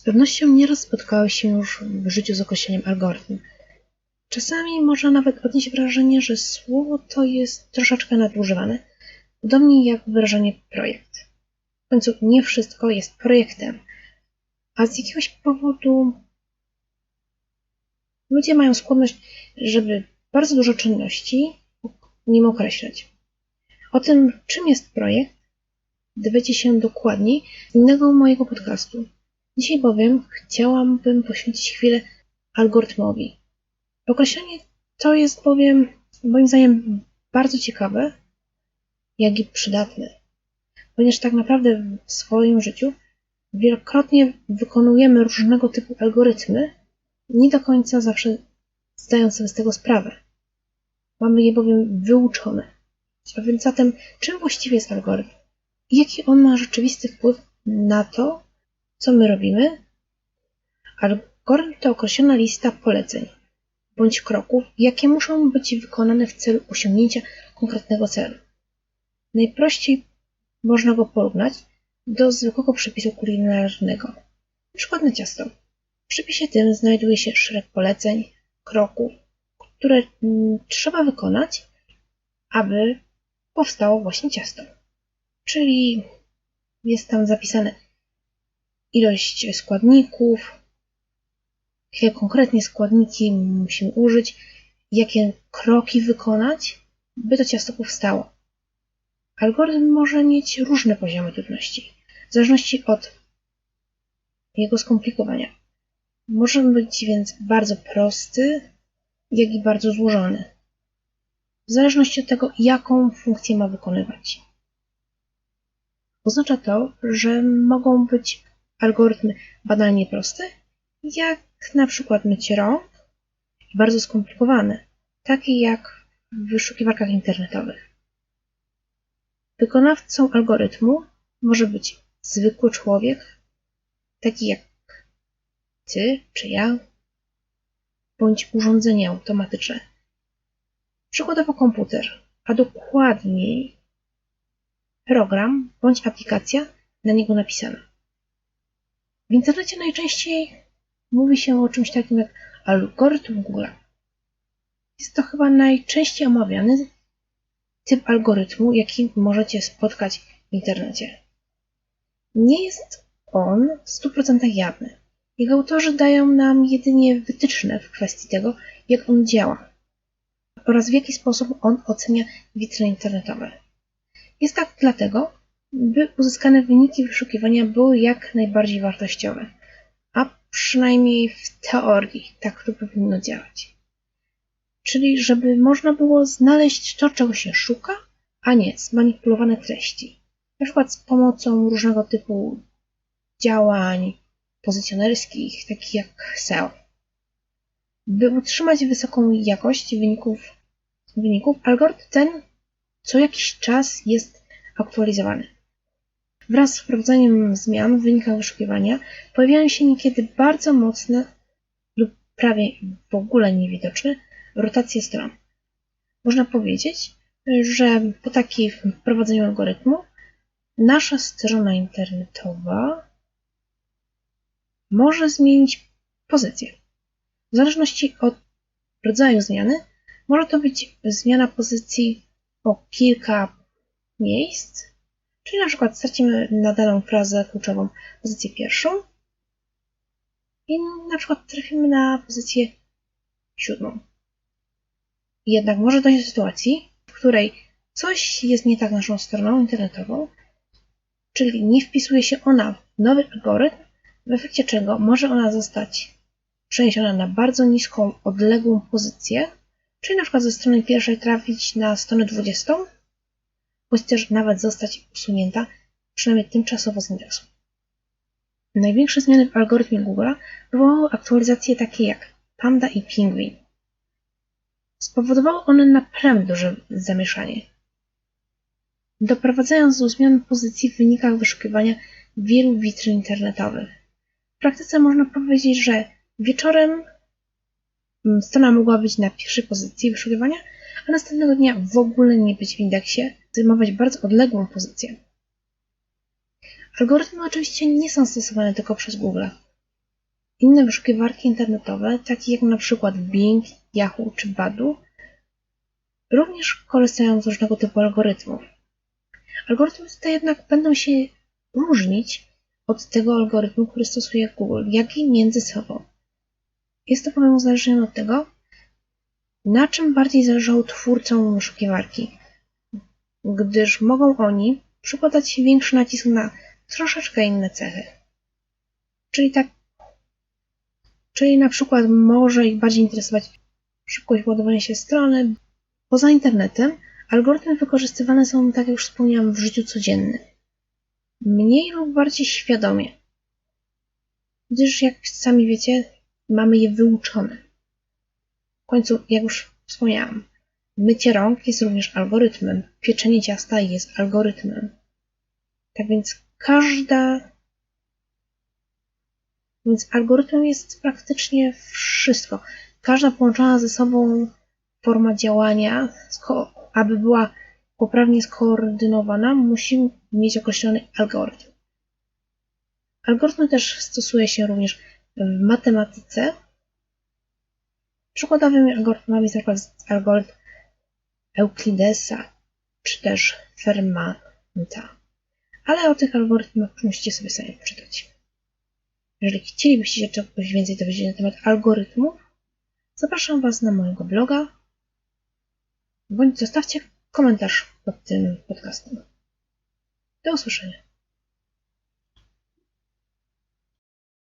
Z pewnością nieraz spotkały się już w życiu z określeniem algorytm. Czasami można nawet odnieść wrażenie, że słowo to jest troszeczkę nadużywane, podobnie jak wyrażenie projekt. W końcu nie wszystko jest projektem, a z jakiegoś powodu ludzie mają skłonność, żeby bardzo dużo czynności nim określać. O tym, czym jest projekt, dowiecie się dokładniej z innego mojego podcastu. Dzisiaj bowiem chciałabym poświęcić chwilę algorytmowi. Określenie to jest bowiem moim zdaniem bardzo ciekawe, jak i przydatne, ponieważ tak naprawdę w swoim życiu wielokrotnie wykonujemy różnego typu algorytmy, nie do końca zawsze zdając sobie z tego sprawę. Mamy je bowiem wyuczone. A więc zatem, czym właściwie jest algorytm? Jaki on ma rzeczywisty wpływ na to, co my robimy? Algorytm to określona lista poleceń bądź kroków, jakie muszą być wykonane w celu osiągnięcia konkretnego celu. Najprościej można go porównać do zwykłego przepisu kulinarnego. Przykład na ciasto. W przepisie tym znajduje się szereg poleceń, kroków, które mm, trzeba wykonać, aby powstało właśnie ciasto. Czyli jest tam zapisane ilość składników, jakie konkretnie składniki musimy użyć, jakie kroki wykonać, by to ciasto powstało. Algorytm może mieć różne poziomy trudności, w zależności od jego skomplikowania. Może być więc bardzo prosty, jak i bardzo złożony, w zależności od tego, jaką funkcję ma wykonywać. Oznacza to, że mogą być algorytmy banalnie proste, jak na przykład mycie rąk, i bardzo skomplikowane, takie jak w wyszukiwarkach internetowych. Wykonawcą algorytmu może być zwykły człowiek, taki jak ty czy ja, bądź urządzenie automatyczne. Przykładowo komputer, a dokładniej program bądź aplikacja na niego napisana. W internecie najczęściej mówi się o czymś takim jak algorytm Google. Jest to chyba najczęściej omawiany typ algorytmu, jaki możecie spotkać w internecie. Nie jest on w 100% jawny. Jego autorzy dają nam jedynie wytyczne w kwestii tego, jak on działa oraz w jaki sposób on ocenia witryny internetowe. Jest tak dlatego, by uzyskane wyniki wyszukiwania były jak najbardziej wartościowe, a przynajmniej w teorii tak to powinno działać. Czyli żeby można było znaleźć to, czego się szuka, a nie zmanipulowane treści. Na przykład z pomocą różnego typu działań pozycjonerskich, takich jak SEO. By utrzymać wysoką jakość wyników, wyników algorytm ten co jakiś czas jest aktualizowany. Wraz z wprowadzeniem zmian w wynikach wyszukiwania pojawiają się niekiedy bardzo mocne lub prawie w ogóle niewidoczne rotacje stron. Można powiedzieć, że po takim wprowadzeniu algorytmu nasza strona internetowa może zmienić pozycję. W zależności od rodzaju zmiany może to być zmiana pozycji o kilka miejsc, czyli na przykład stracimy na daną frazę kluczową pozycję pierwszą i na przykład trafimy na pozycję siódmą. Jednak może dojść do sytuacji, w której coś jest nie tak naszą stroną internetową, czyli nie wpisuje się ona w nowy algorytm, w efekcie czego może ona zostać przeniesiona na bardzo niską, odległą pozycję, czyli na przykład ze strony pierwszej trafić na stronę 20, też nawet zostać usunięta, przynajmniej tymczasowo z. Największe zmiany w algorytmie Google wywołały aktualizacje takie jak Panda i Penguin. Spowodowały one naprawdę duże zamieszanie, doprowadzając do zmian pozycji w wynikach wyszukiwania wielu witryn internetowych. W praktyce można powiedzieć, że wieczorem mm, strona mogła być na pierwszej pozycji wyszukiwania, następnego dnia w ogóle nie być w indeksie, zajmować bardzo odległą pozycję. Algorytmy oczywiście nie są stosowane tylko przez Google. inne wyszukiwarki internetowe, takie jak przykład Bing, Yahoo czy Badu, również korzystają z różnego typu algorytmów. Algorytmy te jednak będą się różnić od tego algorytmu, który stosuje Google, jak i między sobą. Jest to bowiem uzależnione od tego, na czym bardziej zależało twórcom wyszukiwarki, gdyż mogą oni przykładać większy nacisk na troszeczkę inne cechy. Czyli tak, czyli na przykład może ich bardziej interesować szybkość ładowania się strony. Poza internetem algorytmy wykorzystywane są, tak jak już wspomniałam, w życiu codziennym. Mniej lub bardziej świadomie. Gdyż, jak sami wiecie, mamy je wyuczone. W końcu, jak już wspomniałam, mycie rąk jest również algorytmem, pieczenie ciasta jest algorytmem. Tak więc każda. Więc algorytmem jest praktycznie wszystko. Każda połączona ze sobą forma działania, aby była poprawnie skoordynowana, musi mieć określony algorytm. Algorytmy też stosuje się również w matematyce. Przykładowymi algorytmami jest algorytm Euklidesa czy też Fermata. Ale o tych algorytmach musicie sobie sami poczytać. Jeżeli chcielibyście się czegoś więcej dowiedzieć na temat algorytmów, zapraszam Was na mojego bloga bądź zostawcie komentarz pod tym podcastem. Do usłyszenia.